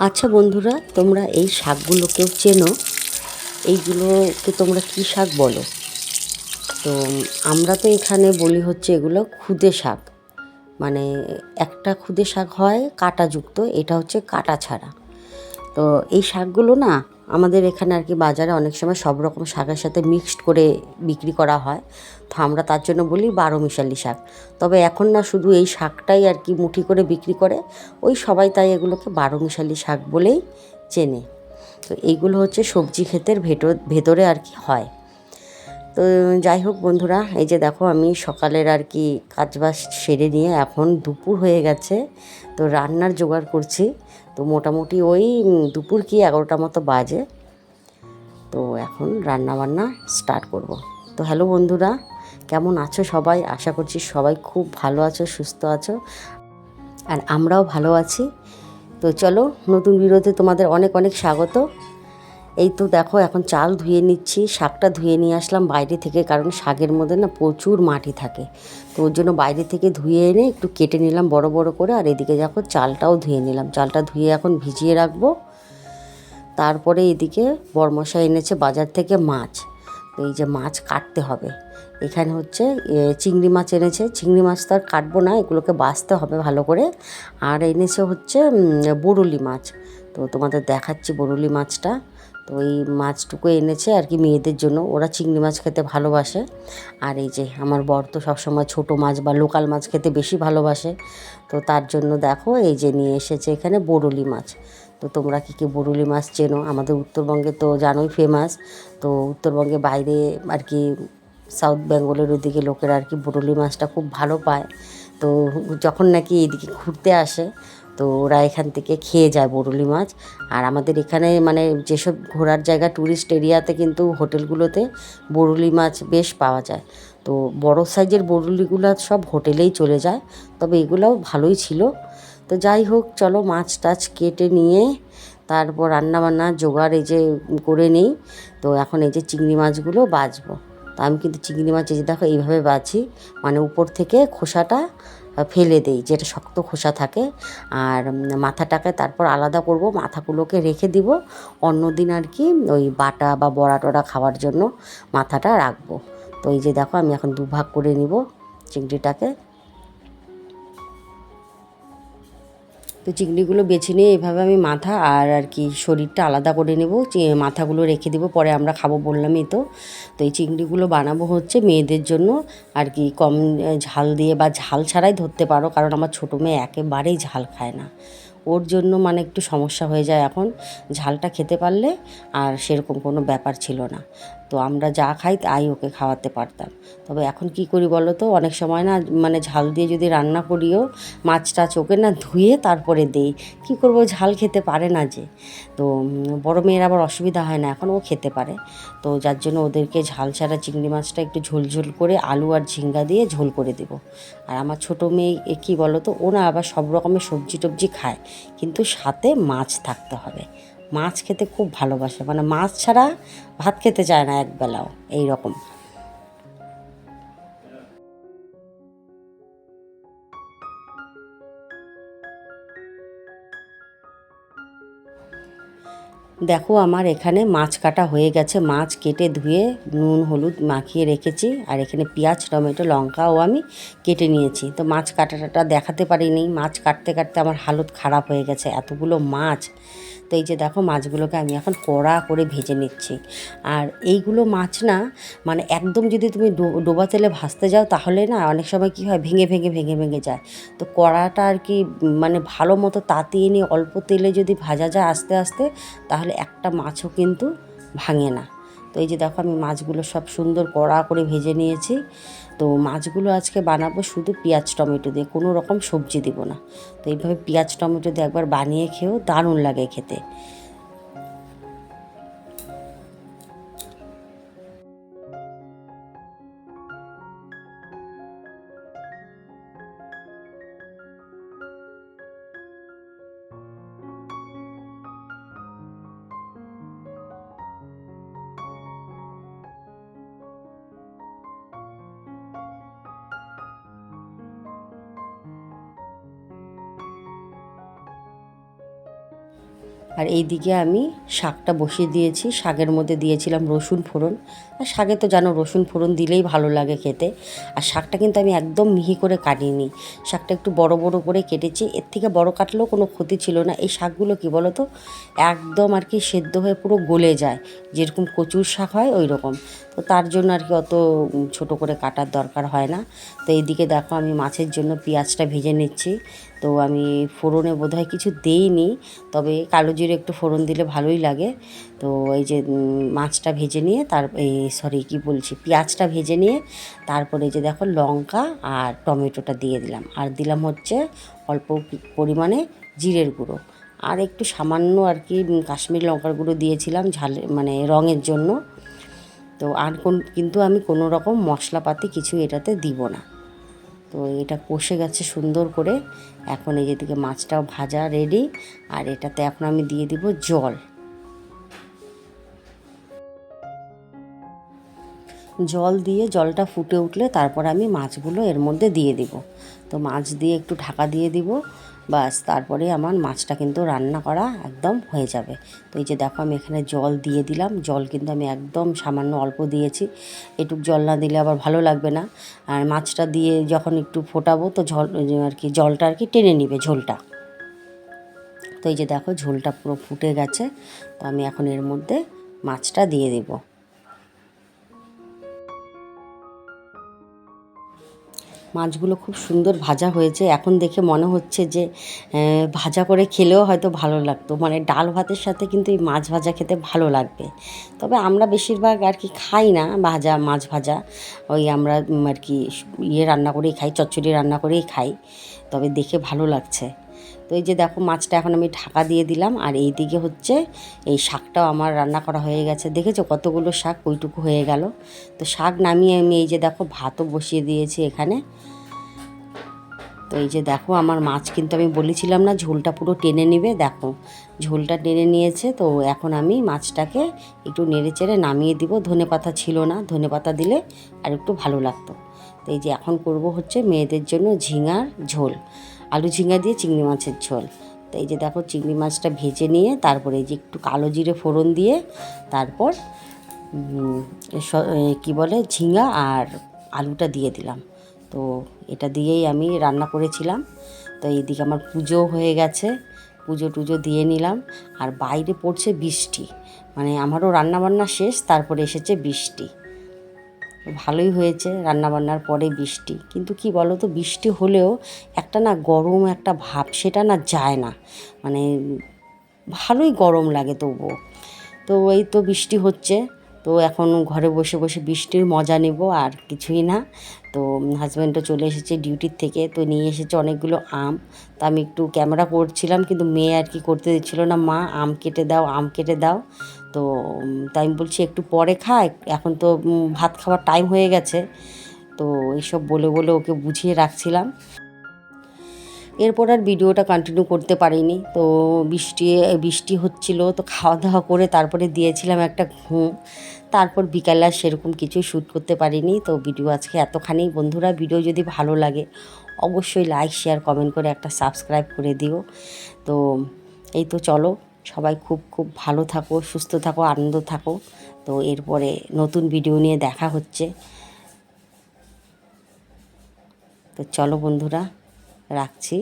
আচ্ছা বন্ধুরা, তোমরা এই শাকগুলোকেও চেনো। এইগুলোকে তোমরা কি শাক বলো? তো আমরা তো এখানে বলি হচ্ছে এগুলো খুদে শাক। মানে একটা খুদে শাক হয় কাঁটাযুক্ত, এটা হচ্ছে কাটা ছাড়া। তো এই শাকগুলো না আমাদের এখানে আর কি বাজারে অনেক সময় সব রকম শাকের সাথে মিক্সড করে বিক্রি করা হয়। তো আমরা তার জন্য বলি বারো মিশালি শাক। তবে এখন না শুধু এই শাকটাই আর কি মুঠি করে বিক্রি করে, ওই সবাই তাই এগুলোকে বারো মিশালি শাক বলেই চেনে। তো এইগুলো হচ্ছে সবজি ক্ষেতের ভেতর ভেতরে আর কি হয়। তো যাই হোক বন্ধুরা, এই যে দেখো আমি সকালের আর কি কাজবাজ সেরে নিয়ে এখন দুপুর হয়ে গেছে। তো রান্নার জোগাড় করছি। তো মোটামুটি ওই দুপুর কি এগারোটা মতো বাজে। তো এখন রান্না বান্না স্টার্ট করব। তো হ্যালো বন্ধুরা, কেমন আছো সবাই? আশা করছি সবাই খুব ভালো আছো, সুস্থ আছো, আর আমরাও ভালো আছি। তো চলো নতুন বিরোধে তোমাদের অনেক অনেক স্বাগত। এই তো দেখো, এখন চাল ধুয়ে নিচ্ছি, শাকটা ধুয়ে নিয়ে আসলাম বাইরে থেকে, কারণ শাকের মধ্যে না প্রচুর মাটি থাকে। তো ওর জন্য বাইরে থেকে ধুয়ে এনে একটু কেটে নিলাম বড় বড় করে, আর এদিকে দেখো চালটাও ধুয়ে নিলাম। চালটা ধুয়ে এখন ভিজিয়ে রাখব। তারপরে এদিকে বরমশা এনেছে বাজার থেকে মাছ। তো এই যে মাছ কাটতে হবে। এখানে হচ্ছে চিংড়ি মাছ এনেছে। চিংড়ি মাছ তো আর কাটবো না, এগুলোকে বাছতে হবে ভালো করে। আর এনেছে হচ্ছে বরুলি মাছ। তো তোমাদের দেখাচ্ছি বরুলি মাছটা। তো এই মাছটুকু এনেছে আর কি মেয়েদের জন্য। ওরা চিংড়ি মাছ খেতে ভালোবাসে। আর এই যে আমার বর তো সবসময় ছোটো মাছ বা লোকাল মাছ খেতে বেশি ভালোবাসে। তো তার জন্য দেখো এই যে নিয়ে এসেছে এখানে বরুলি মাছ। তো তোমরা কী কী বরুলি মাছ চেনো? আমাদের উত্তরবঙ্গে তো জানোই ফেমাস তো উত্তরবঙ্গে বাইরে আর কি সাউথ বেঙ্গলের ওদিকে লোকেরা আর কি বরুলি মাছটা খুব ভালো পায়। তো যখন নাকি এদিকে ঘুরতে আসে তো ওরা এখান থেকে খেয়ে যায় বরুলি মাছ। আর আমাদের এখানে মানে যেসব ঘোরার জায়গা ট্যুরিস্ট এরিয়াতে কিন্তু হোটেলগুলোতে বরুলি মাছ বেশ পাওয়া যায়। তো বড় সাইজের বরুলিগুলো সব হোটেলেই চলে যায়। তবে এগুলোও ভালোই ছিল। তো যাই হোক, চলো মাছ টাছ কেটে নিয়ে তারপর রান্নাবান্না জোগাড় এই যে করে নিই। তো এখন এই যে চিংড়ি মাছগুলো বাছবো তা আমি কিন্তু চিংড়ি মাছ এই যে দেখো এইভাবে বাছি মানে উপর থেকে খোসাটা ফেলে দেই, যেটা শক্ত খোসা থাকে। আর মাথাটাকে তারপর আলাদা করব, মাথাগুলোকে রেখে দিব। অন্যদিন আর কি ওই বাটা বা বড়া টড়া খাওয়ার জন্য মাথাটা রাখব। তো এই যে দেখো, আমি এখন দুভাগ করে নিব চিংড়িটাকে। তো চিংড়িগুলো বেছে নিয়ে এভাবে আমি মাথা আর আর কি শরীরটা আলাদা করে নেব মাথাগুলো রেখে দেবো, পরে আমরা খাব বললামই তো। তো এই চিংড়িগুলো বানাবো হচ্ছে মেয়েদের জন্য, আর কি কম ঝাল দিয়ে বা ঝাল ছাড়াই ধরতে পারো, কারণ আমার ছোটো মেয়ে একেবারেই ঝাল খায় না। ওর জন্য মানে একটু সমস্যা হয়ে যায় এখন, ঝালটা খেতে পারলে আর সেরকম কোনো ব্যাপার ছিল না। তো আমরা যা খাই তাই ওকে খাওয়াতে পারতাম। তবে এখন কি করি বলো তো? অনেক সময় না মানে ঝাল দিয়ে যদি রান্না করিও, মাছ টাছ ওকে না ধুয়ে তারপরে দেই। কি করব? ঝাল খেতে পারে না যে। তো বড় মেয়ের আবার অসুবিধা হয় না এখন ও খেতে পারে। তো যার জন্য ওদেরকে ঝাল ছাড়া চিংড়ি মাছটা একটু ঝোল ঝোল করে আলু আর ঝিঙ্গা দিয়ে ঝোল করে দেবো। আর আমার ছোটো মেয়ে কী বলো তো? ও না আবার সব রকমের সবজি টবজি খায়। কিন্তু সাথে মাছ থাকতে হবে। মাছ খেতে খুব ভালোবাসে। মানে মাছ ছাড়া ভাত খেতে চায় না একবেলাও এই রকম দেখো আমার এখানে মাছ কাটা হয়ে গেছে। মাছ কেটে ধুয়ে নুন, হলুদ মাখিয়ে রেখেছি। আর এখানে পেঁয়াজ, টমেটো, লঙ্কাও আমি কেটে নিয়েছি। তো মাছ কাটাটা দেখাতে পারিনি। মাছ কাটতে কাটতে আমার হালত খারাপ হয়ে গেছে। এতগুলো মাছ। তো এই যে দেখো মাছগুলোকে আমি এখন কড়া করে ভেজে নিচ্ছি। আর এইগুলো মাছ না মানে একদম যদি তুমি ডোবা তেলে ভাজতে যাও, তাহলে না অনেক সময় কি হয়, ভেঙে ভেঙে ভেঙে ভেঙে যায়। তো কড়াটা আর কি মানে ভালো মতো তাতিয়ে নিয়ে অল্প তেলে যদি ভাজা যায় আস্তে আস্তে, তাহলে একটা মাছও কিন্তু ভাঙে না। তো এই যে দেখো আমি মাছগুলো সব সুন্দর কড়া করে ভেজে নিয়েছি। তো মাছগুলো আজকে বানাবো শুধু পেঁয়াজ, টমেটো দিয়ে, কোনো রকম সবজি দিব না। তো এইভাবে পেঁয়াজ, টমেটো দিয়ে একবার বানিয়ে খেয়েও দারুণ লাগে খেতে। আর এইদিকে আমি শাকটা বসিয়ে দিয়েছি। শাকের মধ্যে দিয়েছিলাম রসুন ফোড়ন। আর শাকে তো জানো রসুন ফোড়ন দিলেই ভালো লাগে খেতে। আর শাকটা কিন্তু আমি একদম মিহি করে কাটিনি। শাকটা একটু বড় বড় করে কেটেছি। এর থেকে বড় কাটলেও কোনো ক্ষতি ছিল না। এই শাকগুলো কী বলো তো একদম আর কি সেদ্ধ হয়ে পুরো গলে যায়। যেরকম কচুর শাক হয় ওই রকম তো তার জন্য আর কি অত ছোট করে কাটার দরকার হয় না। তো এইদিকে দেখো আমি মাছের জন্য পেঁয়াজটা ভেজে নিচ্ছি। তো আমি ফোড়নে বোধহয় কিছু দেইনি। তবে কালো জিরে একটু ফোড়ন দিলে ভালোই লাগে। তো এই যে মাছটা ভেজে নিয়ে তার এই সরি কি বলছি, পেঁয়াজটা ভেজে নিয়ে তারপরে যে দেখো লঙ্কা আর টমেটোটা দিয়ে দিলাম। আর দিলাম হচ্ছে অল্প পরিমাণে জিরের গুঁড়ো। আর একটু সামান্য আর কি কাশ্মীর লঙ্কার গুঁড়ো দিয়েছিলাম ঝাল মানে রঙের জন্য। তো আর কোন, কিন্তু আমি কোনো রকম মশলাপাতি কিছু এটাতে দিব না। তো এটা কষে গেছে সুন্দর করে। এখন এই যেদিকে মাছটাও ভাজা রেডি আর এটাতে এখন আমি দিয়ে দিব জল। জল দিয়ে জলটা ফুটে উঠলে তারপর আমি মাছগুলো এর মধ্যে দিয়ে দিব। তো মাছ দিয়ে একটু ঢাকা দিয়ে দিব। বাস, তারপরে আমার মাছটা কিন্তু রান্না করা একদম হয়ে যাবে। তো এই যে দেখো, আমি এখানে জল দিয়ে দিলাম। জল কিন্তু আমি একদম সামান্য অল্প দিয়েছি। এটুক জল না দিলে আবার ভালো লাগবে না। আর মাছটা দিয়ে যখন একটু ফোটাবো, তো ঝল আর কি, জলটা আর কি টেনে নিবে ঝোলটা। তো এই যে দেখো, ঝোলটা পুরো ফুটে গেছে। তো আমি এখন এর মধ্যে মাছটা দিয়ে দেবো। মাছগুলো খুব সুন্দর ভাজা হয়েছে। এখন দেখে মনে হচ্ছে যে ভাজা করে খেলেও হয়তো ভালো লাগতো। মানে ডাল ভাতের সাথে কিন্তু এই মাছ ভাজা খেতে ভালো লাগবে। তবে আমরা বেশিরভাগ আর কি খাই না ভাজা, মাছ ভাজা। ওই আমরা আর কি ইয়ে রান্না করেই খাই, চচ্চড়ি রান্না করেই খাই। তবে দেখে ভালো লাগছে। তো এই যে দেখো, মাছটা এখন আমি ঢাকা দিয়ে দিলাম। আর এই দিকে হচ্ছে এই শাকটাও আমার রান্না করা হয়ে গেছে। দেখেছ কতগুলো শাক? ওইটুকু হয়ে গেল। তো শাক নামিয়ে আমি এই যে দেখো, ভাতও বসিয়ে দিয়েছি এখানে। তো এই যে দেখো, আমার মাছ কিন্তু আমি বলেছিলাম না, ঝোলটা পুরো টেনে নেবে। দেখো, ঝোলটা টেনে নিয়েছে। তো এখন আমি মাছটাকে একটু নেড়ে চেড়ে নামিয়ে দিব। ধনে পাতা ছিল না, ধনে পাতা দিলে আর একটু ভালো লাগতো। তো এই যে এখন করব হচ্ছে মেয়েদের জন্য ঝিঙার ঝোল। আলু ঝিঙা দিয়ে চিংড়ি মাছের ঝোল। তো এই যে দেখো চিংড়ি মাছটা ভেজে নিয়ে তারপরে এই যে একটু কালো জিরে ফোড়ন দিয়ে তারপর কি বলে, ঝিঙা আর আলুটা দিয়ে দিলাম। তো এটা দিয়েই আমি রান্না করেছিলাম। তো এইদিকে আমার পুজো হয়ে গেছে, পুজো টুজো দিয়ে নিলাম। আর বাইরে পড়ছে বৃষ্টি মানে আমারও রান্নাবান্না শেষ, তারপরে এসেছে বৃষ্টি। ভালোই হয়েছে, রান্নাবান্নার পরে বৃষ্টি। কিন্তু কি বলো তো বৃষ্টি হলেও একটা না গরম একটা ভাব, সেটা না যায় না। মানে ভালোই গরম লাগে তবুও। তো এই তো বৃষ্টি হচ্ছে, তো এখন ঘরে বসে বসে বৃষ্টির মজা নেব, আর কিছুই না। তো হাজব্যান্ডও চলে এসেছে ডিউটির থেকে, তো নিয়ে এসেছে অনেকগুলো আম। তো আমি একটু ক্যামেরা করছিলাম, কিন্তু মেয়ে আর কি করতে দিচ্ছিল না, মা, আম কেটে দাও, আম কেটে দাও। তো তাই আমি বলছি একটু পরে খা এখন তো ভাত খাওয়ার টাইম হয়ে গেছে। তো এইসব বলে বলে ওকে বুঝিয়ে রাখছিলাম। এরপর আর ভিডিওটা কন্টিনিউ করতে পারিনি। তো বৃষ্টি বৃষ্টি হচ্ছিল, তো খাওয়া দাওয়া করে তারপরে দিয়েছিলাম একটা ঘুম। তারপর বিকালে আর সেরকম কিছুই শ্যুট করতে পারিনি। তো ভিডিও আজকে এতখানি। বন্ধুরা, ভিডিও যদি ভালো লাগে, অবশ্যই লাইক শেয়ার কমেন্ট করে একটা সাবস্ক্রাইব করে দিও। তো, এই তো চলো। সবাই খুব খুব ভালো থাকো, সুস্থ থাকো, আনন্দ থাকো। তো এরপরে নতুন ভিডিও নিয়ে দেখা হচ্ছে। তো চলো বন্ধুরা, রাখছি।